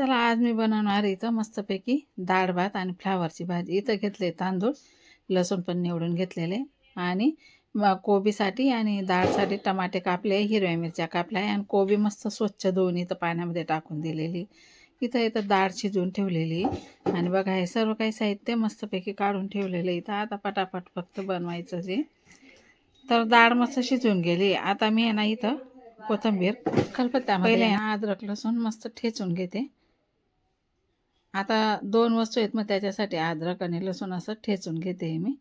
चला आज मी बनवणार इथं मस्तपैकी डाळ भात आणि फ्लावरची भाजी. इथं घेतले तांदूळ लसूण पण निवडून घेतलेले. आणि कोबीसाठी आणि डाळसाठी टमाटे कापले हिरव्या मिरच्या कापल्या आणि कोबी मस्त स्वच्छ धुवून इथं पाण्यामध्ये टाकून दिलेली. इथं इथं डाळ शिजवून ठेवलेली. आणि बघा हे सर्व काही साहित्य मस्तपैकी काढून ठेवलेलं. इथं आता पटापट फक्त बनवायचं जे. तर डाळ मस्त शिजून गेली. आता मी आहे ना इथं कोथिंबीर खलबत्त्यामध्ये पहिले. अद्रक लसूण मस्त ठेचून घेते. आता दोन वस्तू आहेत मग त्याच्यासाठी अद्रक आणि लसूण असं ठेचून घेते मी.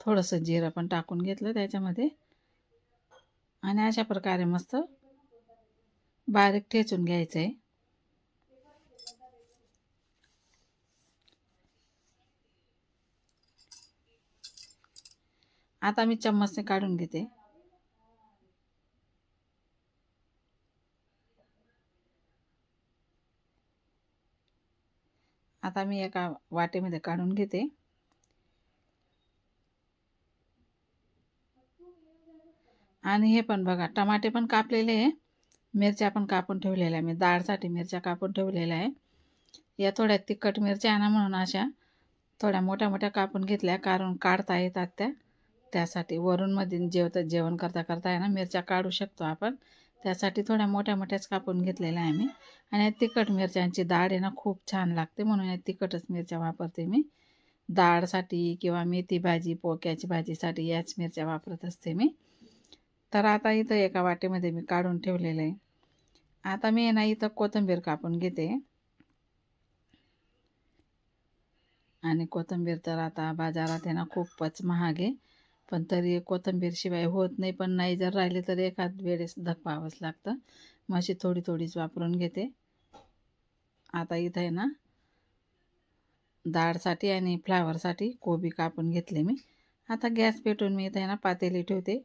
थोडंसं जिरं पण टाकून घेतलं त्याच्यामध्ये. आणि अशा प्रकारे मस्त बारीक ठेचून घ्यायचं आहे. आता मी चम्मचने काढून घेते. आता मी एका वाटेमध्ये काढून घेते. आणि हे पण बघा टमाटे पण कापलेले आहे. मिरच्या पण कापून ठेवलेल्या आहे मी डाळसाठी मिरच्या कापून ठेवलेल्या आहे या थोड्या तिखट मिरच्या आहे ना म्हणून अशा थोड्या मोठ्या मोठ्या कापून घेतल्या. कारण काढता येतात त्या. त्यासाठी वरूनमध्ये जेवतात जेवण करता करता आहे ना मिरच्या काढू शकतो आपण. त्यासाठी थोड्या मोठ्या मोठ्याच कापून घेतलेल्या आहे मी. आणि तिखट मिरच्यांची डाळ आहे ना खूप छान लागते. म्हणून या तिखटच मिरच्या वापरते मी. डाळसाठी किंवा मेथी भाजी पोक्याची भाजीसाठी याच मिरच्या वापरत असते मी. तर आता इथं एका वाटेमध्ये मी काढून ठेवलेलं आहे. आता मी ना इथं कोथिंबीर कापून घेते. आणि कोथिंबीर तर आता बाजारात आहे ना खूपच महाग आहे. पण तरी कोथंबीरशिवाय होत नाही. पण नाही जर राहिले तर एखाद वेळेस धकवावंच लागतं. मग अशी थोडी थोडीच वापरून घेते. आता इथं आहे ना डाळसाठी आणि फ्लावरसाठी कोबी कापून घेतले मी. आता गॅस पेटून मी इथं आहे ना पातेली ठेवते.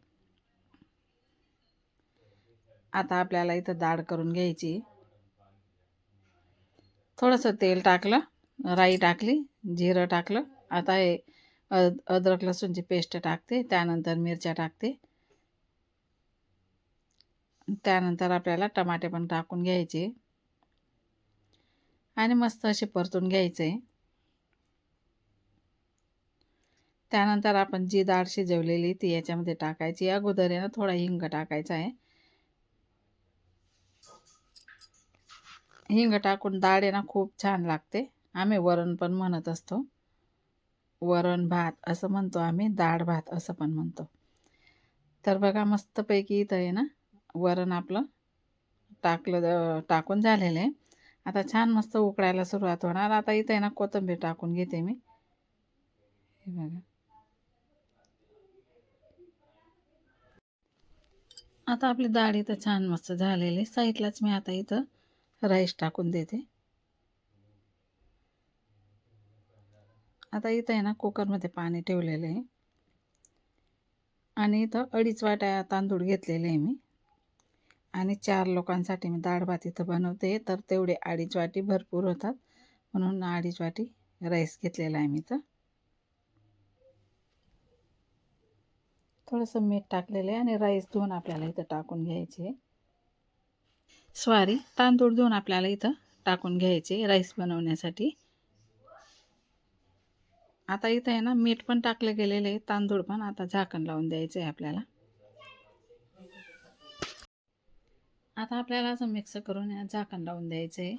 आता आपल्याला इथं डाळ करून घ्यायची. थोडंसं तेल टाकलं राई टाकली जिरं टाकलं. आता हे अद अद्रक लसूणची पेस्ट टाकते त्यानंतर मिरच्या टाकते. त्यानंतर आपल्याला टमाटे पण टाकून घ्यायचे. आणि मस्त असे परतून घ्यायचे. त्यानंतर आपण जी डाळ शिजवलेली ती याच्यामध्ये टाकायची. अगोदर आहे ना थोडा हिंग टाकायचा आहे. हिंग टाकून डाळ आहे ना खूप छान लागते. आम्ही वरण पण म्हणत असतो. वरण भात असं म्हणतो आम्ही डाळ भात असं पण म्हणतो. तर बघा मस्तपैकी इथं आहे ना वरण आपलं टाकलं टाकून झालेलं आहे. आता छान मस्त उकळायला सुरुवात होणार. आता इथं आहे ना कोथिंबीर टाकून घेते मी. हे बघा. आता आपली डाळ इथं छान मस्त झालेली साईडलाच मी आता इथं राईस टाकून देते. आता इथं आहे ना कुकरमध्ये पाणी ठेवलेलं आहे. आणि इथं अडीच वाट्या तांदूळ घेतलेले आहे मी. आणि चार लोकांसाठी मी डाळ भात इथं बनवते. तर तेवढे अडीच वाटी भरपूर होतात. म्हणून अडीच वाटी राईस घेतलेला आहे मी इथं. थोडंसं मीठ टाकलेलं आहे आणि राईस धुवून आपल्याला इथं टाकून घ्यायचे स्वारी तांदूळ धुवून आपल्याला इथं टाकून घ्यायचे राईस बनवण्यासाठी. आता इथं आहे ना मीठ पण टाकलं गेलेलं आहे तांदूळ पण आता झाकण लावून द्यायचं आहे आपल्याला. आता आपल्याला असं मिक्स करून झाकण लावून द्यायचं आहे.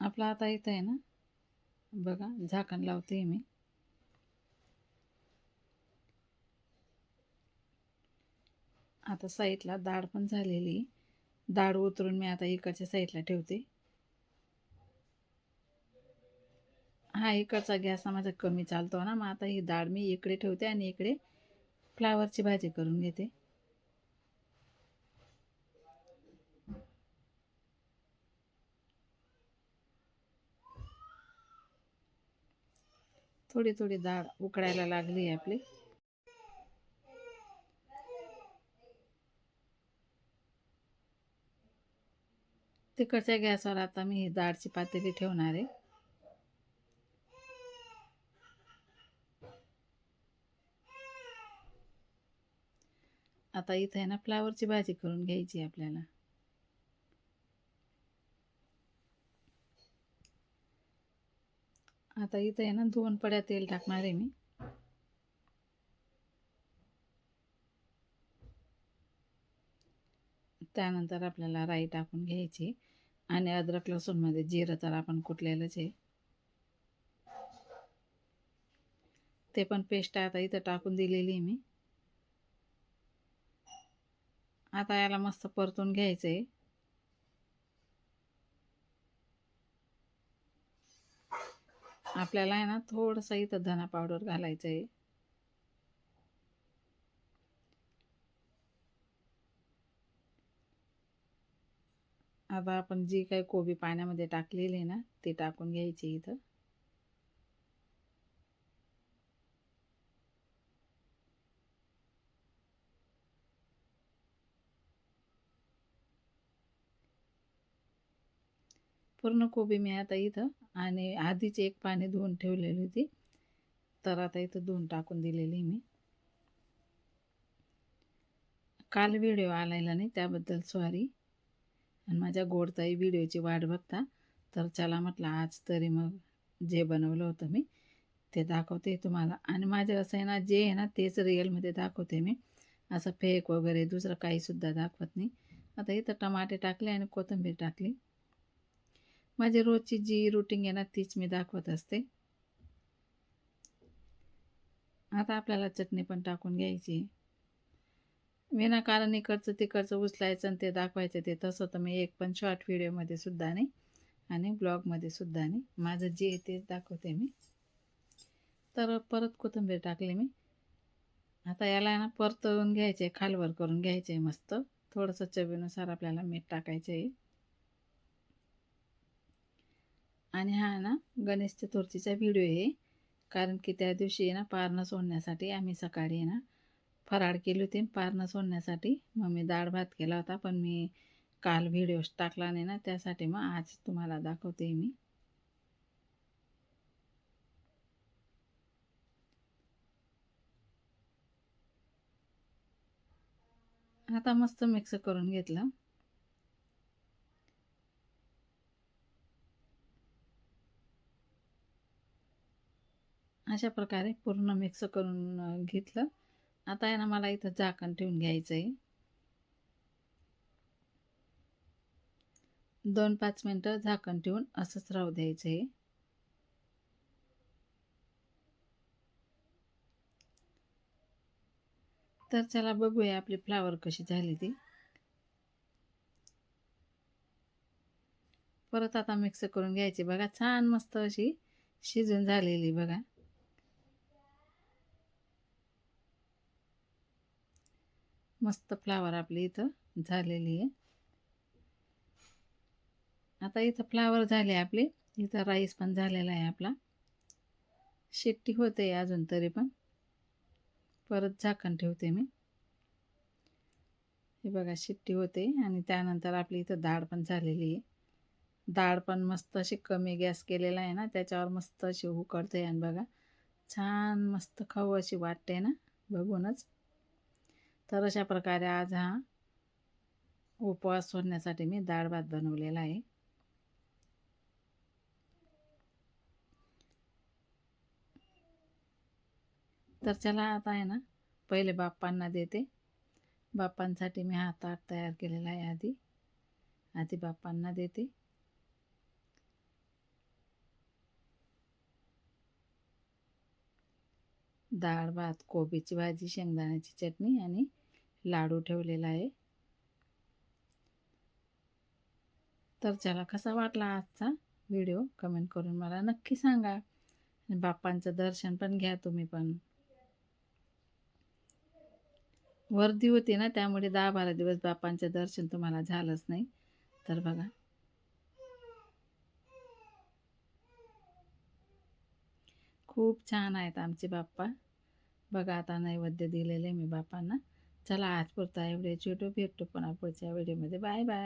आपलं आता इथं आहे ना बघा झाकण लावते मी. आता साईडला डाळ पण झालेली. डाळ उतरून मी आता इकडच्या साईडला ठेवते. हा इकडचा गॅस माझा कमी चालतो ना मग आता ही डाळ मी इकडे ठेवते आणि इकडे फ्लावरची भाजी करून घेते. थोडी थोडी डाळ उकडायला लागली आहे आपली. तिकडच्या गॅसवर आता मी ही डाळची पातेली ठेवणार आहे. आता इथे ना फ्लावरची भाजी करून घ्यायची आपल्याला. आता इथे आहे ना दोन पड्या तेल टाकणार आहे मी. त्यानंतर आपल्याला राई टाकून घ्यायची. आणि अद्रक लसूणमध्ये जिरं तर आपण कुटलेलंच आहे. ते पण पेस्ट आता इथं टाकून दिलेली आहे मी. आता याला मस्त परतून घ्यायचं आहे आपल्याला आहे ना थोडंसं इथं धना पावडर घालायचं आहे आता आपण जी काही कोबी पाण्यामध्ये टाकलेली आहे ना ती टाकून घ्यायची इथं. पूर्ण कोबी मी आता इथं आणि आधीच एक पाणी धुवून ठेवलेली होती. तर आता इथं धुवून टाकून दिलेली मी. काल व्हिडिओ आलायला नाही त्याबद्दल सॉरी आणि माझ्या गोडताई व्हिडिओची वाट बघता तर चला म्हटलं आज तरी मग जे बनवलं होतं मी ते दाखवते तुम्हाला. आणि माझं असं आहे ना जे आहे ना तेच रिअलमध्ये दाखवते मी. असं फेक वगैरे दुसरं काहीसुद्धा दाखवत नाही. आता इथं टमाटे टाकले आणि कोथिंबीर टाकली. माझी रोजची जी रुटीन आहे ना तीच मी दाखवत असते. आता आपल्याला चटणी पण टाकून घ्यायची विनाकारण इकडचं तिकडचं उचलायचं आणि ते दाखवायचं ते तसं तर मी एक पण शॉर्ट व्हिडिओमध्ये सुद्धा नाही आणि ब्लॉगमध्ये सुद्धा नाही. माझं जे आहे तेच दाखवते मी. तर परत कोथिंबीर टाकली मी. आता याला ना परतवून घ्यायचे आहे खालवर करून घ्यायचे आहे मस्त. थोडंसं चवीनुसार आपल्याला मीठ टाकायचं आहे. आणि हा ना गणेश चतुर्थीचा व्हिडिओ आहे. कारण की त्या दिवशी ना पारणं सोडण्यासाठी आम्ही सकाळी ना फराळ केली होती पारणं सोडण्यासाठी. मग मी डाळ भात केला होता पण मी काल व्हिडिओ टाकला नाही ना त्यासाठी मग आज तुम्हाला दाखवते मी. आता मस्त मिक्स करून घेतलं. अशा प्रकारे पूर्ण मिक्स करून घेतलं. आता आहे ना मला इथं झाकण ठेवून घ्यायचं आहे दोन पाच मिनटं झाकण ठेवून असंच राहू द्यायचं आहे तर चला बघूया आपली फ्लावर कशी झाली ती. परत आता मिक्स करून घ्यायची बघा छान मस्त अशी शिजून झालेली बघा. मस्त फ्लावर आपली इथं झालेली आहे. आता इथं फ्लावर झाले आपले इथं राईस पण झालेला आहे आपला. शेट्टी होते अजून तरी पण. परत झाकण ठेवते मी. हे बघा शिट्टी होते आणि त्यानंतर आपली इथं डाळ पण झालेली आहे. डाळ पण मस्त अशी कमी गॅस केलेला आहे ना त्याच्यावर मस्त अशी उकडते आणि बघा छान मस्त खाऊ अशी वाटते ना बघूनच. तर अशा प्रकारे आज हा उपवास सोडण्यासाठी मी डाळ भात बनवलेला आहे. तर चला आता आहे ना पहिले बाप्पांना देते. बाप्पांसाठी मी हा ताट तयार केलेला आहे आधी. आधी बाप्पांना देते. डाळ भात कोबीची भाजी शेंगदाण्याची चटणी आणि लाडू ठेवलेला आहे. तर चला कसा वाटला आजचा व्हिडिओ? कमेंट करून मला नक्की सांगा. आणि बाप्पांचं दर्शन पण घ्या तुम्ही पण. वर्दी होती ना त्यामुळे दहा बारा दिवस बाप्पांचं दर्शन तुम्हाला झालंच नाही. तर बघा. खूप छान आहेत आमचे बाप्पा. बघा आता नैवेद्य दिलेले मी बापांना. चला आज पुरता एवढे छोटो भेटतो पुन्हा पुढच्या व्हिडिओमध्ये बाय बाय